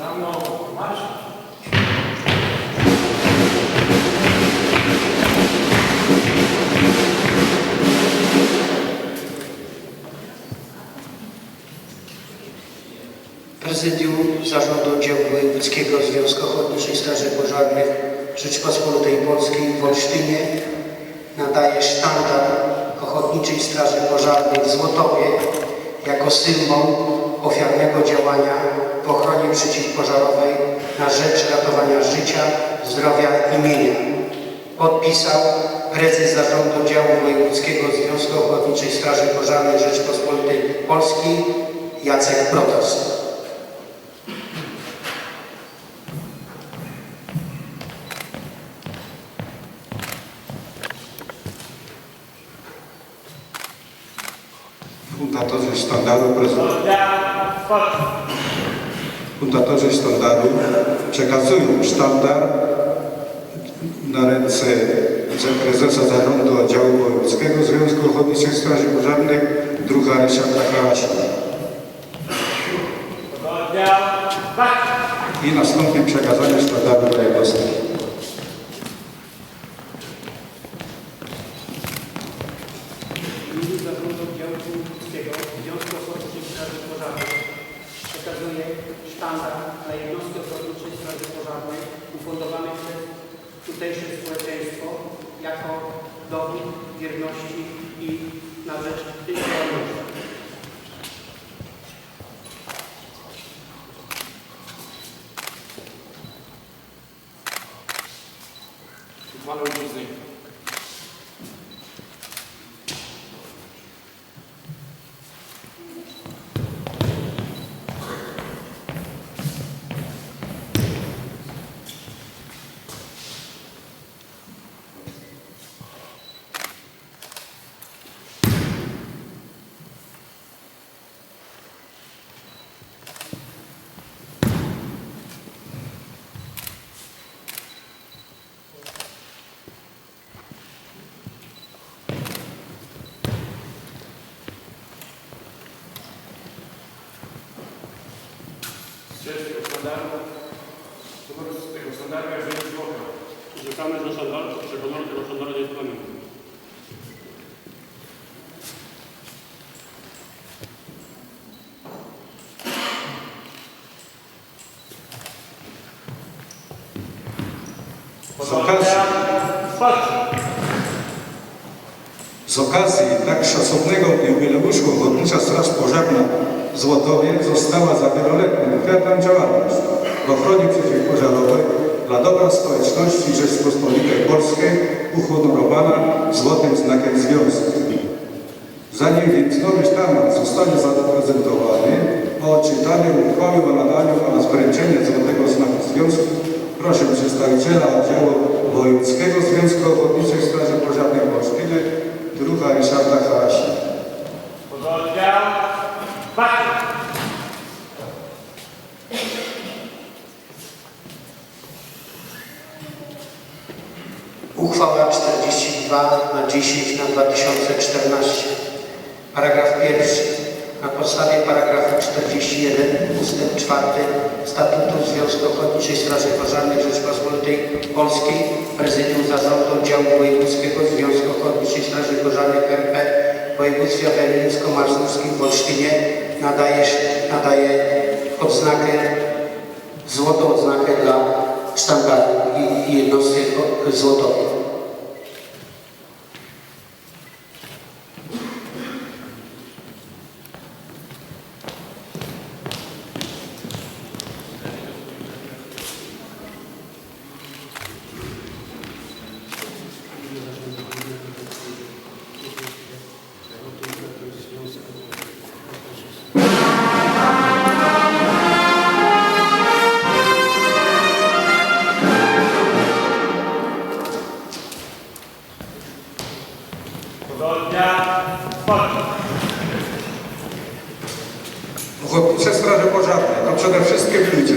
Za mną. Prezydium Zarządu Oddziału Wojewódzkiego Związku Ochotniczych Straży Pożarnych Rzeczypospolitej Polskiej w Olsztynie nadaje sztandar Ochotniczej Straży Pożarnej w Złotowie jako symbol ofiarnego działania w ochronie przeciwpożarowej na rzecz ratowania życia, zdrowia i mienia. Podpisał prezes Zarządu Oddziału Wojewódzkiego Związku Ochotniczej Straży Pożarnej Rzeczypospolitej Polskiej Jacek Protas. Fundatorzy sztandaru, prezydent, Oddział Polski. Fundatorzy sztandaru przekazują sztandar na ręce prezesa Zarządu Oddziału Wojewódzkiego Związku Ochotniczych Straży Pożarnych druga Ryszarda Walki. I nastąpi przekazanie sztandaru dla jednostki. W imieniu Zarządu Oddziału Wojewódzkiego Związku Ochotniczych Straży Pożarnych przekazuję sztandar dla jednostki Ochotniczej Straży Pożarnej ufundowany przez tutejsze społeczeństwo jako dowód wierności i na rzecz tej działalności. Sztandaru. Honor z tego sztandaru jeżeli złota. Rzucamy do szandaru, że honor tego szandaru nie spełnimy. Z okazji, Polski. z okazji tak szacownego jubileuszu Ochotnicza Straż Pożarna w Złotowie została za wieloletnią ofiarną działalność w ochronie przeciwpożarowej dla dobra społeczności Rzeczpospolitej Polskiej uhonorowana Złotym Znakiem Związku. Zanim więc nowy sztandar zostanie zaprezentowany, o odczytanie uchwały o nadaniu oraz wręczenie Złotego Znaku Związku proszę przedstawiciela oddziału Wojewódzkiego Związku Ochotniczych Straży Pożarnej Olsztynie, druga Ryszarda Harasi. Oddział Walki. Uchwała 42 na 10 na 2014. Paragraf pierwszy. Na podstawie paragrafu 41 ustęp 4 Statutu Związku Ochotniczej Straży Pożarnej Rzeczypospolitej Polskiej Prezydium Zarządu Oddziału Wojewódzkiego Związku Ochotniczej Straży Pożarnej RP w województwie wojewódzko-mazurskim w Olsztynie nadaje, nadaje odznakę, złotą odznakę dla sztandaru i, i jednostki złotowej. Ochotnicze Straże Pożarne to przede wszystkim ludzie,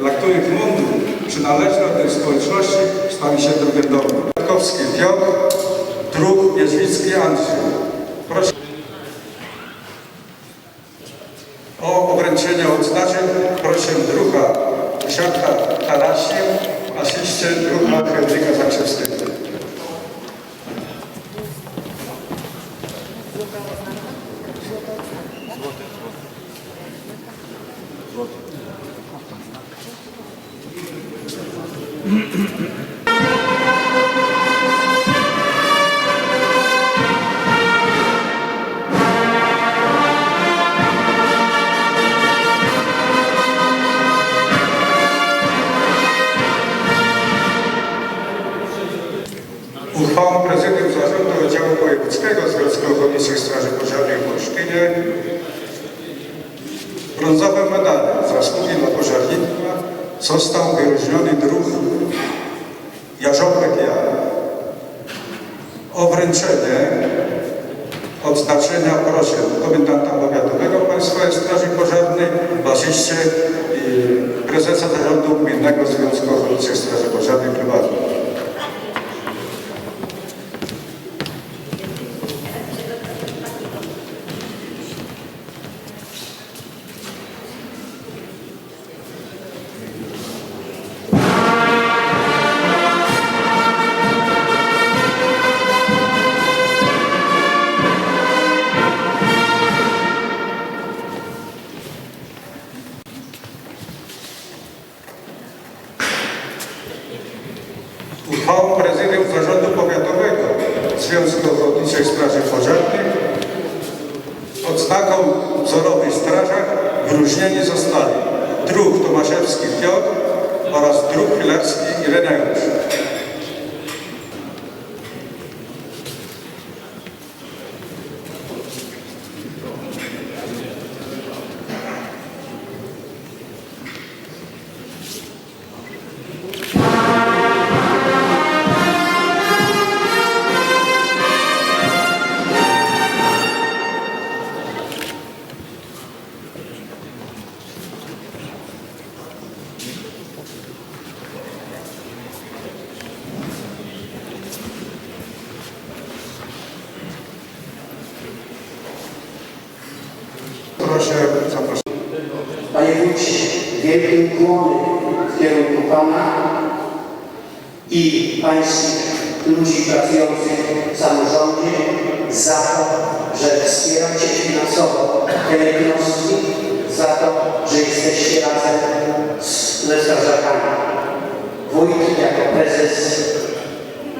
dla których mundur przynależny do tej społeczności stawi się drugim domem. Kwiatkowski Piotr, Druk Jeźwicki Andrzej. Proszę o wręczenie odznaczeń. Proszę druga Ryszarda Tarasie, asyście druha Henryka Zakrzewskiego. Uchwałą Prezydium Zarządu Oddziału Wojewódzkiego Związku Ochotniczych Straży Pożarnej w Olsztynie brązowym medalem za zasługi dla pożarnictwa. Został wyróżniony druh O wręczenie odznaczenia proszę komendanta powiatowego Państwowej Straży Pożarnej w asyście y, prezesa Zarządu Gminnego Związku Ochotniczych Straży Pożarnej Prywatnej. Oraz Pilarski Ireneusz. Proszę ukłony w kierunku Pana i Pańskich ludzi pracujących w samorządzie za to, że wspieracie finansowo te jednostki, za to, że jesteście razem ze strażakami. Wójt jako prezes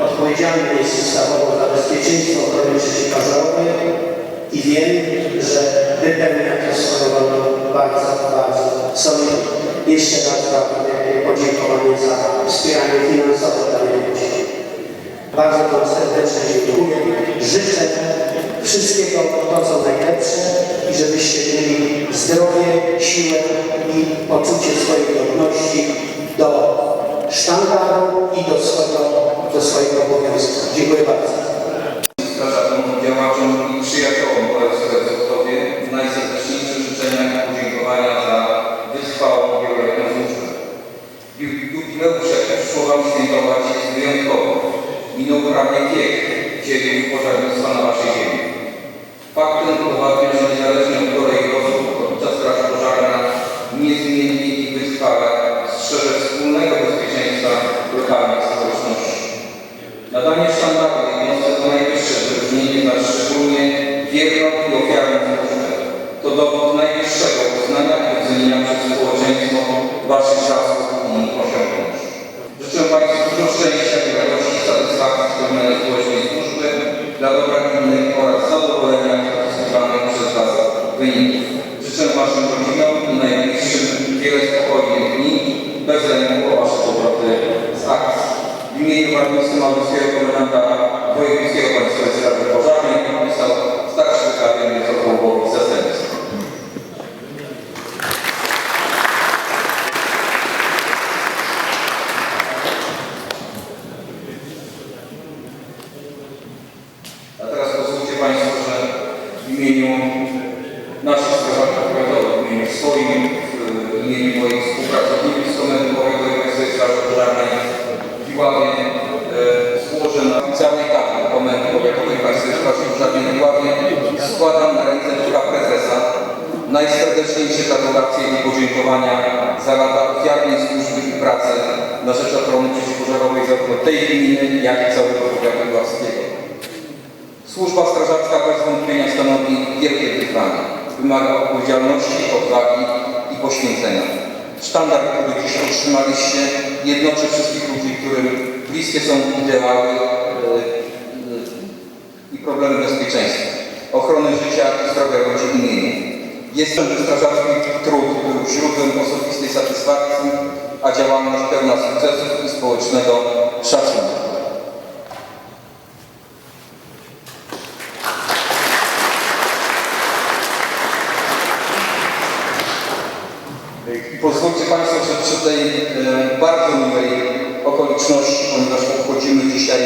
odpowiedzialny jest ustawowo za bezpieczeństwo ochrony przeciwpożarowej i wiem, że to swoją bardzo, bardzo solidnie. Jeszcze raz wielkie podziękowanie za wspieranie finansowe dla ludzi. Bardzo Wam serdecznie dziękuję. Życzę wszystkiego to, co najlepsze i żebyście mieli zdrowie, siłę i poczucie swojej godności do sztandaru i do swojego, do swojego obowiązku. Dziękuję bardzo. Wierną i ofiarną służbę. To dowód najwyższego uznania i docenienia przez społeczeństwo Waszych zasług i osiągnięć. Życzę Państwu dużo szczęścia i radości, satysfakcji z pełnej społecznej służby dla dobra innych oraz zadowolenia uzyskiwanych przez Was wyników. Życzę Waszym rodzinom i najbliższym wiele spokojnych dni, bez lęku o Wasze powroty z akcji. W imieniu Warmińskiego Małżeńskiego Komendanta Wojewódzkiego Państwowej Straży Pożarnej podpisał starszy kapitan Międzykołowowi zastępstwo. A teraz pozwólcie Państwo, że w imieniu naszych strażaków powiatowych, w imieniu swoim, w imieniu moich współpracowników z Komendy Powiatowej Państwowej Straży Pożarnej w Iławie e, złożę na oficjalnej tabli Komendy Powiatowej Państwowej Straży Pożarnej w Iławie składam na ręce druga prezesa najserdeczniejsze gratulacje i podziękowania za lata ofiarnej służby i pracy na rzecz ochrony przeciwpożarowej zarówno tej gminy, jak i całego powiatu ławskiego. Służba strażacka bez wątpienia stanowi wielkie wyzwanie. Wymaga odpowiedzialności, odwagi i poświęcenia. Sztandar, który dziś otrzymaliście, jednoczy wszystkich ludzi, którym bliskie są ideały e, e, i problemy bezpieczeństwa, ochrony życia i zdrowia rodzin i mienia. Jest to, że strażacki trud był źródłem osobistej satysfakcji, a działalność pełna sukcesów i społecznego szacunku. Pozwólcie Państwo, że przy tej e, bardzo miłej okoliczności, ponieważ obchodzimy dzisiaj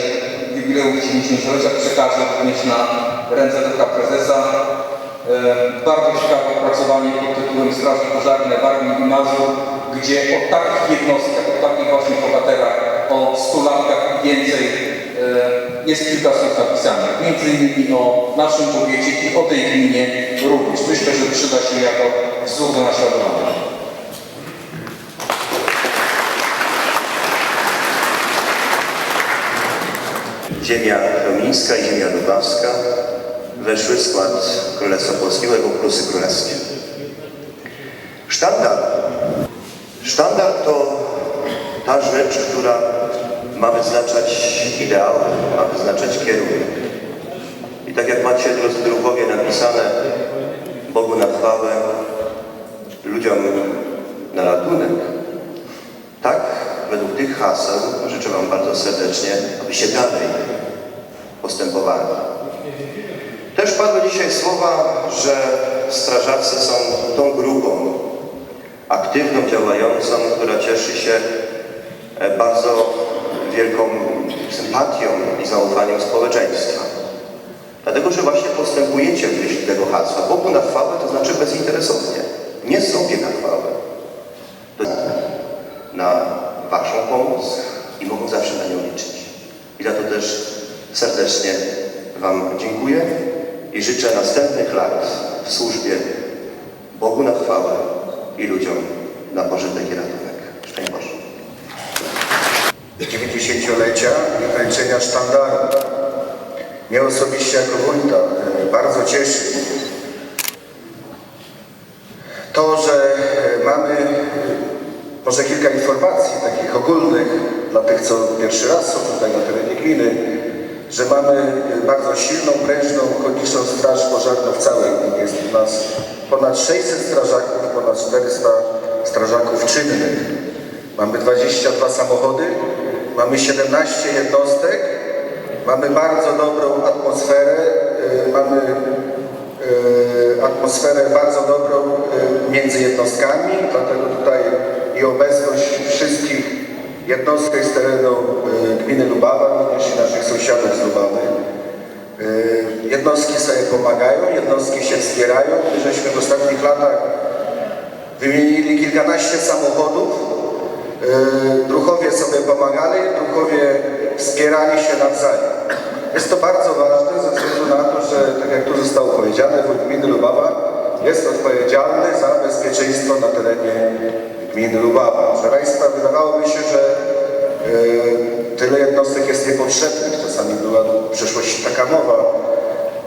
jubileusz 90-lecia, przekażę również na ręce Ducha Prezesa bardzo ciekawe opracowanie pod tytułem Straże Pożarne Warmii i Mazur, gdzie o takich jednostkach, o takich właśnie bohaterach, o stulatkach i więcej e, jest kilka słów napisanych. Między innymi o naszym powiecie i o tej gminie również. Myślę, że przyda się jako wzór do naśladowania. Ziemia chełmińska i ziemia lubawska weszły w skład Królestwa Polskiego jako Prusy Królewskie. Sztandar. Sztandar to ta rzecz, która ma wyznaczać ideały, ma wyznaczać kierunek. I tak jak macie, drodzy druhowie, napisane Bogu na chwałę, ludziom na ratunek, tak, według tych haseł życzę Wam bardzo serdecznie, abyście dalej postępowali. Też padły dzisiaj słowa, że strażacy są tą grupą aktywną, działającą, która cieszy się e, bardzo wielką sympatią i zaufaniem społeczeństwa. Dlatego, że właśnie postępujecie w myśl tego hasła. Bogu na chwałę to znaczy bezinteresownie, nie sobie na chwałę. Na Waszą pomoc i mogą zawsze na nią liczyć. I za to też serdecznie Wam dziękuję i życzę następnych lat w służbie Bogu na chwałę i ludziom na pożytek i ratunek. Szczęść Boże. 90-lecia i kończenia sztandaru. Mnie osobiście jako wójta e, bardzo cieszy to, że e, mamy e, może kilka informacji takich ogólnych dla tych, co pierwszy raz są tutaj na terenie gminy, że mamy e, bardzo silną, prężną, ochotniczą straż pożarną w całej gminie. Jest u nas ponad 600 strażaków, ponad 400 strażaków czynnych. Mamy 22 samochody, mamy 17 jednostek, mamy bardzo dobrą atmosferę, y, mamy y, atmosferę bardzo dobrą między jednostkami, dlatego tutaj i obecność wszystkich jednostek z terenu y, gminy Lubawa, i naszych sąsiadów z Lubawy. Y, Jednostki sobie pomagają, jednostki się wspierają. My żeśmy w ostatnich latach wymienili kilkanaście samochodów, Yy, Druchowie sobie pomagali, druchowie wspierali się nawzajem. Jest to bardzo ważne ze względu na to, że tak jak tu zostało powiedziane, wójt gminy Lubawa jest odpowiedzialny za bezpieczeństwo na terenie gminy Lubawa. Proszę Państwa, wydawałoby się, że yy, tyle jednostek jest niepotrzebnych. Czasami była w przeszłości taka mowa.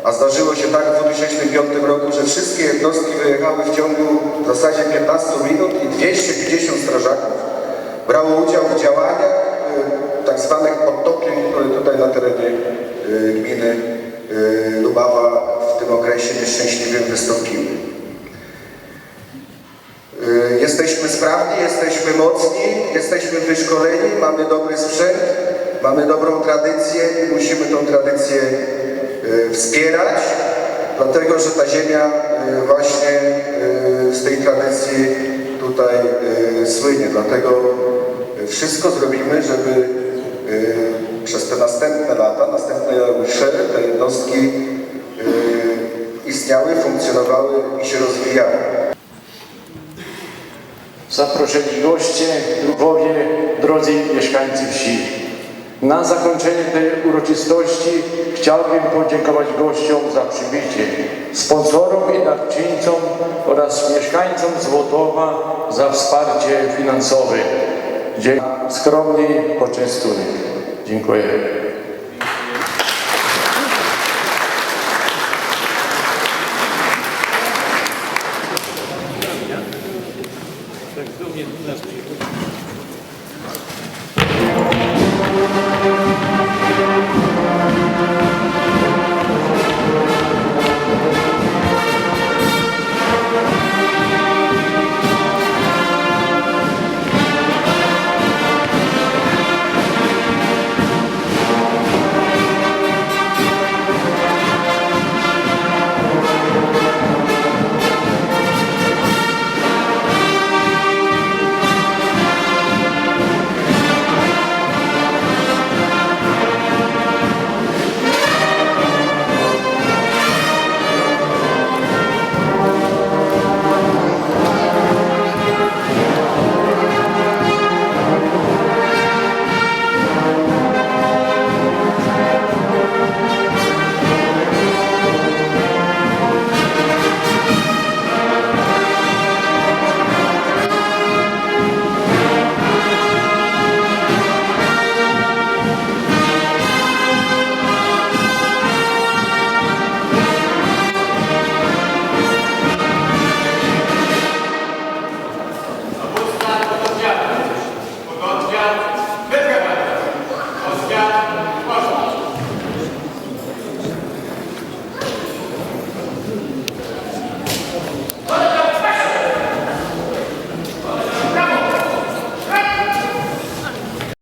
A zdarzyło się tak w 2005 roku, że wszystkie jednostki wyjechały w ciągu w zasadzie 15 minut i 250 strażaków brało udział w działaniach y, tak zwanych podtopień, które tutaj na terenie y, gminy Lubawa w tym okresie nieszczęśliwym wystąpiły. Jesteśmy sprawni, jesteśmy mocni, jesteśmy wyszkoleni, mamy dobry sprzęt, mamy dobrą tradycję i musimy tą tradycję y, wspierać, dlatego że ta ziemia y, właśnie y, z tej tradycji tutaj słynie. Dlatego wszystko zrobimy, żeby przez te następne lata, następne jubileusze te jednostki istniały, funkcjonowały i się rozwijały. Zaproszeni goście, druhowie, drodzy mieszkańcy wsi. Na zakończenie tej uroczystości chciałbym podziękować gościom za przybycie, sponsorom i darczyńcom oraz mieszkańcom Złotowa za wsparcie finansowe. Skromnie poczęstunek. Dziękuję.